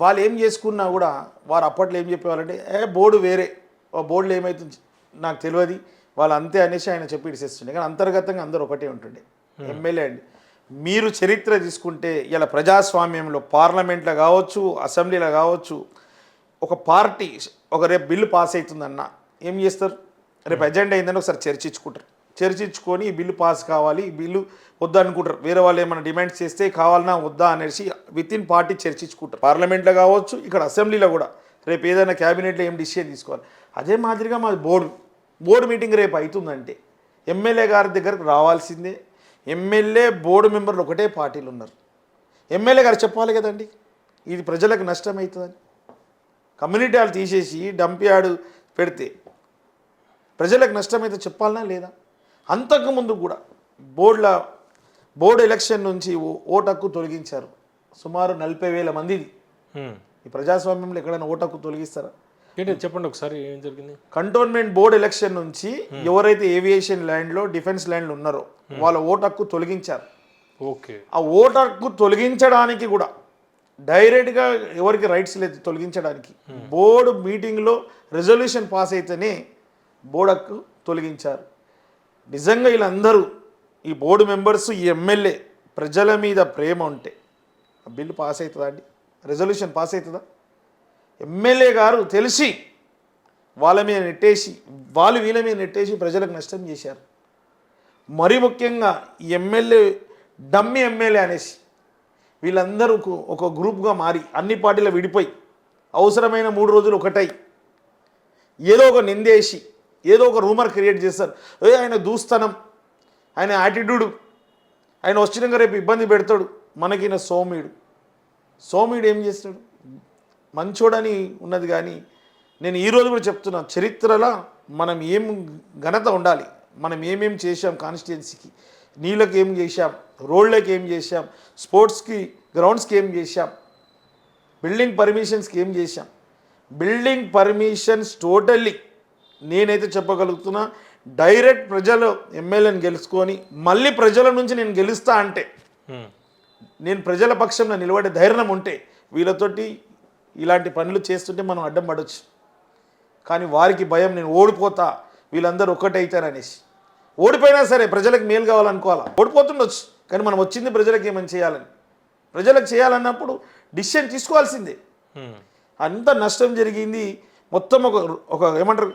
వాళ్ళు ఏం చేసుకున్నా కూడా వారు అప్పట్లో ఏం చెప్పేవాళ్ళంటే ఏ బోర్డు వేరే ఆ బోర్డులో ఏమవుతుంది నాకు తెలియదు వాళ్ళు అంతే అనేసి ఆయన చెప్పి ఇడిసేస్తుండే కానీ అంతర్గతంగా అందరూ ఒకటే ఉంటుండే. ఎమ్మెల్యే అండి. మీరు చరిత్ర తీసుకుంటే ఇలా ప్రజాస్వామ్యంలో పార్లమెంట్లో కావచ్చు అసెంబ్లీలో కావచ్చు ఒక పార్టీ ఒక రేపు బిల్లు పాస్ అవుతుందన్న ఏం చేస్తారు? రేపు ఎజెండా అయిందని ఒకసారి చర్చించుకుంటారు. చర్చించుకొని ఈ బిల్లు పాస్ కావాలి ఈ బిల్లు వద్దా అనుకుంటారు. వేరే వాళ్ళు ఏమైనా డిమాండ్స్ చేస్తే కావాలన్నా వద్దా అనేసి విత్ ఇన్ పార్టీ చర్చించుకుంటారు. పార్లమెంట్లో కావచ్చు ఇక్కడ అసెంబ్లీలో కూడా. రేపు ఏదైనా క్యాబినెట్లో ఏం డిసిషన్ తీసుకోవాలి? అదే మాదిరిగా మాది బోర్డు బోర్డు మీటింగ్ రేపు అవుతుందంటే ఎమ్మెల్యే గారి దగ్గరకు రావాల్సిందే. ఎమ్మెల్యే బోర్డు మెంబర్లు ఒకటే పార్టీలు ఉన్నారు. ఎమ్మెల్యే గారు చెప్పాలి కదండి ఇది ప్రజలకు నష్టం అవుతుందని. కమ్యూనిటీ వాళ్ళు తీసేసి డంప్ యార్డ్ పెడితే ప్రజలకు నష్టమైతే చెప్పాలనా లేదా? అంతకుముందు కూడా బోర్డుల బోర్డు ఎలక్షన్ నుంచి ఓ- ఓటు హక్కు తొలగించారు. సుమారు నలభై వేల మందిది. ఈ ప్రజాస్వామ్యంలో ఎక్కడైనా ఓటు హక్కు తొలగిస్తారా? ఏంటి చెప్పండి ఒకసారి ఏం జరిగింది? కంటోన్మెంట్ బోర్డు ఎలక్షన్ నుంచి ఎవరైతే ఏవియేషన్ ల్యాండ్లో డిఫెన్స్ ల్యాండ్లో ఉన్నారో వాళ్ళ ఓటు హక్కు తొలగించారు. ఓకే. ఆ ఓటు హక్కు తొలగించడానికి కూడా డైరెక్ట్గా ఎవరికి రైట్స్ లేదు తొలగించడానికి. బోర్డు మీటింగ్లో రెజల్యూషన్ పాస్ అయితేనే బోర్డక్కు తొలగించారు. నిజంగా వీళ్ళందరూ ఈ బోర్డు మెంబర్స్ ఈ ఎమ్మెల్యే ప్రజల మీద ప్రేమ ఉంటే ఆ బిల్లు పాస్ అవుతుందా అండి? రెజల్యూషన్ పాస్ అవుతుందా? ఎమ్మెల్యే గారు తెలిసి వాళ్ళ మీద నెట్టేసి వాళ్ళు వీళ్ళ మీద నెట్టేసి ప్రజలకు నష్టం చేశారు. మరి ముఖ్యంగా ఎమ్మెల్యే డమ్మి ఎమ్మెల్యే అనేసి వీళ్ళందరూ ఒక- ఒక గ్రూప్గా మారి అన్ని పార్టీలు విడిపోయి అవసరమైన మూడు రోజులు ఒకటై ఏదో ఒక నిందేసి ఏదో ఒక రూమర్ క్రియేట్ చేస్తారు. ఏ ఆయన దూస్తనం ఆయన యాటిట్యూడ్ ఆయన వచ్చినాక రేపు ఇబ్బంది పెడతాడు. మనకిన సోమ్యుడు. సోమ్యుడు ఏం చేస్తాడు? మంచోడని ఉన్నది కానీ నేను ఈరోజు కూడా చెప్తున్నా చరిత్రలో మనం ఏం ఘనత ఉండాలి. మనం ఏమేం చేశాం కాన్స్టిట్యున్సీకి నీళ్ళకి ఏం చేశాం? రోడ్లకి ఏం చేశాం? స్పోర్ట్స్కి గ్రౌండ్స్కి ఏం చేశాం? బిల్డింగ్ పర్మిషన్స్కి ఏం చేశాం? బిల్డింగ్ పర్మిషన్స్ టోటల్లీ నేనైతే చెప్పగలుగుతున్నా డైరెక్ట్ ప్రజలు ఎమ్మెల్యేని గెలుచుకొని మళ్ళీ ప్రజల నుంచి నేను గెలుస్తా అంటే. నేను ప్రజల పక్షంలో నిలబడే ధైర్యం ఉంటే వీళ్ళతోటి ఇలాంటి పనులు చేస్తుంటే మనం అడ్డం పడవచ్చు కానీ వారికి భయం నేను ఓడిపోతా వీళ్ళందరూ ఒక్కటైతారనేసి. ఓడిపోయినా సరే ప్రజలకు మేలు కావాలనుకోవాలా? ఓడిపోతుండొచ్చు కానీ మనం వచ్చింది ప్రజలకు ఏమని చేయాలని? ప్రజలకు చేయాలన్నప్పుడు డిసిషన్ తీసుకోవాల్సిందే. అంత నష్టం జరిగింది మొత్తం ఒక ఒక ఏమంటారు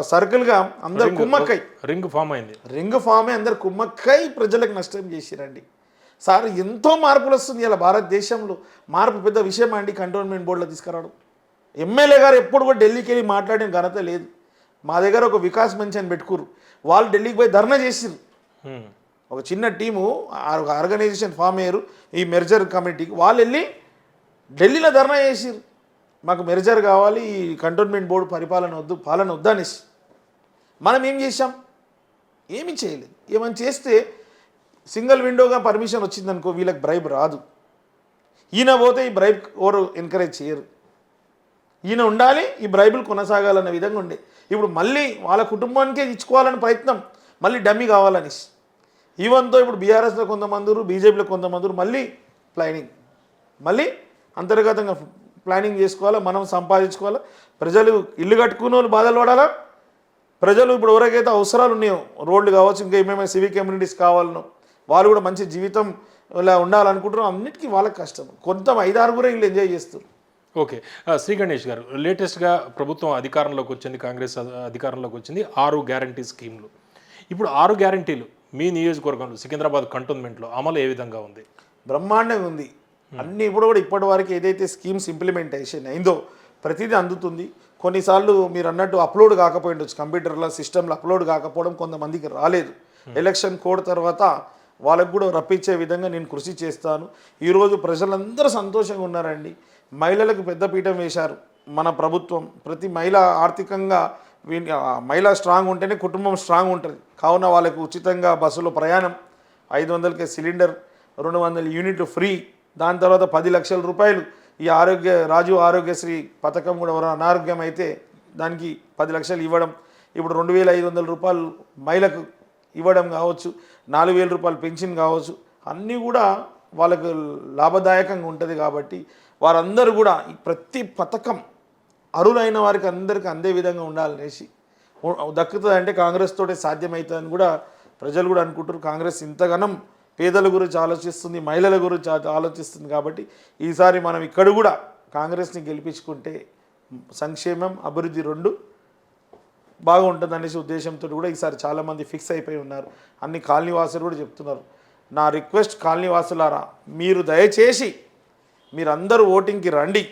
సర్కిల్గా అందరు కుమ్మక్కై. రింగ్ ఫామ్ అయింది. రింగ్ ఫామే అందరు కుమ్మక్కై ప్రజలకు నష్టం చేసిరండి. సార్ ఎంతో మార్పులు వస్తుంది ఇలా భారతదేశంలో. మార్పు పెద్ద విషయం అండి కంటోన్మెంట్ బోర్డులో తీసుకురావడం. ఎమ్మెల్యే గారు ఎప్పుడు కూడా ఢిల్లీకి వెళ్ళి మాట్లాడిన ఘనత లేదు. మా దగ్గర ఒక వికాస్ మంచి అని పెట్టుకురు వాళ్ళు ఢిల్లీకి పోయి ధర్నా చేసిరు. ఒక చిన్న టీము ఒక ఆర్గనైజేషన్ ఫామ్ అయ్యారు. ఈ మెర్జర్ కమిటీకి. వాళ్ళు వెళ్ళి ఢిల్లీలో ధర్నా చేసిరు మాకు మెర్జర్ కావాలి ఈ కంటోన్మెంట్ బోర్డు పరిపాలన వద్దు పాలన వద్దు అనేసి. మనం ఏం చేశాం? ఏమీ చేయలేదు. ఏమైనా చేస్తే సింగిల్ విండోగా పర్మిషన్ వచ్చిందనుకో వీళ్ళకి బ్రైబ్ రాదు. ఈయన పోతే ఈ బ్రైబ్ ఎవరు ఎంకరేజ్ చేయరు. ఈయన ఉండాలి ఈ బ్రైబుల్ కొనసాగాలన్న విధంగా ఉండే. ఇప్పుడు మళ్ళీ వాళ్ళ కుటుంబానికే ఇచ్చుకోవాలని ప్రయత్నం మళ్ళీ డమ్మీ కావాలనేసి. ఈవెన్తో ఇప్పుడు బీఆర్ఎస్లో కొంతమంది బీజేపీలో కొంతమంది మళ్ళీ ప్లానింగ్. మళ్ళీ అంతర్గతంగా ప్లానింగ్ చేసుకోవాలా మనం సంపాదించుకోవాలా? ప్రజలు ఇల్లు కట్టుకున్న వాళ్ళు బాధలు పడాలా? ప్రజలు ఇప్పుడు ఎవరికైతే అవసరాలు ఉన్నాయో రోడ్లు కావచ్చు ఇంకా ఏమేమైనా సివిక్ కమ్యూనిటీస్ కావాలనో వాళ్ళు కూడా మంచి జీవితం ఇలా ఉండాలనుకుంటున్నాం అన్నిటికీ వాళ్ళకి కష్టం. కొంత ఐదారుగురే వీళ్ళు ఎంజాయ్ చేస్తారు ఓకే. శ్రీ గణేష్ గారు లేటెస్ట్గా ప్రభుత్వం అధికారంలోకి వచ్చింది కాంగ్రెస్ అధ- అధికారంలోకి వచ్చింది ఆరు గ్యారంటీ స్కీమ్లు ఇప్పుడు ఆరు గ్యారంటీలు మీ నియోజకవర్గంలో సికింద్రాబాద్ కంటోన్మెంట్లో అమలు ఏ విధంగా ఉంది? బ్రహ్మాండంగా ఉంది. అన్ని ఇప్పుడు కూడా ఇప్పటి వరకు ఏదైతే స్కీమ్స్ ఇంప్లిమెంటేషన్ అయిందో ప్రతిదీ అందుతుంది. కొన్నిసార్లు మీరు అన్నట్టు అప్లోడ్ కాకపోయి ఉండొచ్చు. కంప్యూటర్లో సిస్టంలో అప్లోడ్ కాకపోవడం కొంతమందికి రాలేదు. ఎలక్షన్ కోడ్ తర్వాత వాళ్ళకు కూడా రప్పించే విధంగా నేను కృషి చేస్తాను. ఈరోజు ప్రజలందరూ సంతోషంగా ఉన్నారండి. మహిళలకు పెద్ద పీఠం వేశారు మన ప్రభుత్వం. ప్రతి మహిళ ఆర్థికంగా మహిళ స్ట్రాంగ్ ఉంటేనే కుటుంబం స్ట్రాంగ్ ఉంటుంది. కావున వాళ్ళకు ఉచితంగా బస్సులో ప్రయాణం ఐదు వందలకే సిలిండర్ రెండు వందల యూనిట్లు ఫ్రీ దాని తర్వాత పది లక్షల రూపాయలు ఈ ఆరోగ్య రాజు ఆరోగ్యశ్రీ పథకం కూడా ఎవరైనా అనారోగ్యం అయితే దానికి పది లక్షలు ఇవ్వడం. ఇప్పుడు రెండు వేల ఐదు వందల రూపాయలు మహిళకు ఇవ్వడం కావచ్చు నాలుగు వేల రూపాయలు పెన్షన్ కావచ్చు అన్నీ కూడా వాళ్ళకు లాభదాయకంగా ఉంటుంది కాబట్టి వారందరూ కూడా ప్రతి పథకం అరులైన వారికి అందరికీ అందే విధంగా ఉండాలనేసి దక్కుతుంది అంటే కాంగ్రెస్ తోటే సాధ్యమవుతుందని కూడా ప్రజలు కూడా అనుకుంటారు కాంగ్రెస్ ఇంతగానం పేదల గురించి ఆలోచిస్తుంది మహిళల గురించి ఆలోచిస్తుంది కాబట్టి ఈసారి మనం ఇక్కడ కూడా కాంగ్రెస్ని గెలిపించుకుంటే సంక్షేమం అభివృద్ధి రెండు బాగుంటుంది అనేసి ఉద్దేశంతో కూడా ఈసారి చాలామంది ఫిక్స్ అయిపోయి ఉన్నారు. అన్ని కాలనీవాసులు కూడా చెప్తున్నారు. నా రిక్వెస్ట్ కాలనీవాసులారా మీరు దయచేసి మీరందరూ ఓటింగ్కి రండి.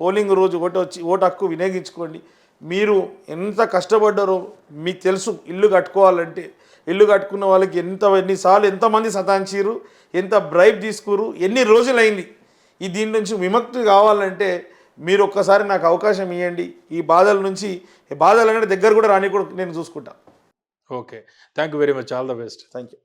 పోలింగ్ రోజు ఓటు వచ్చి ఓటు హక్కు వినియోగించుకోండి. మీరు ఎంత కష్టపడ్డారో మీకు తెలుసు. ఇల్లు కట్టుకోవాలంటే ఇల్లు కట్టుకున్న వాళ్ళకి ఎంత ఎన్నిసార్లు ఎంతమంది సతాంచిరు ఎంత బ్రైబ్ తీసుకురు ఎన్ని రోజులైంది? ఈ దీని నుంచి విముక్తి కావాలంటే మీరు ఒక్కసారి నాకు అవకాశం ఇవ్వండి ఈ బాధల నుంచి బాధలు అనేది దగ్గర కూడా రాని కూడా నేను చూసుకుంటా. Okay. Thank you very much all the best thank you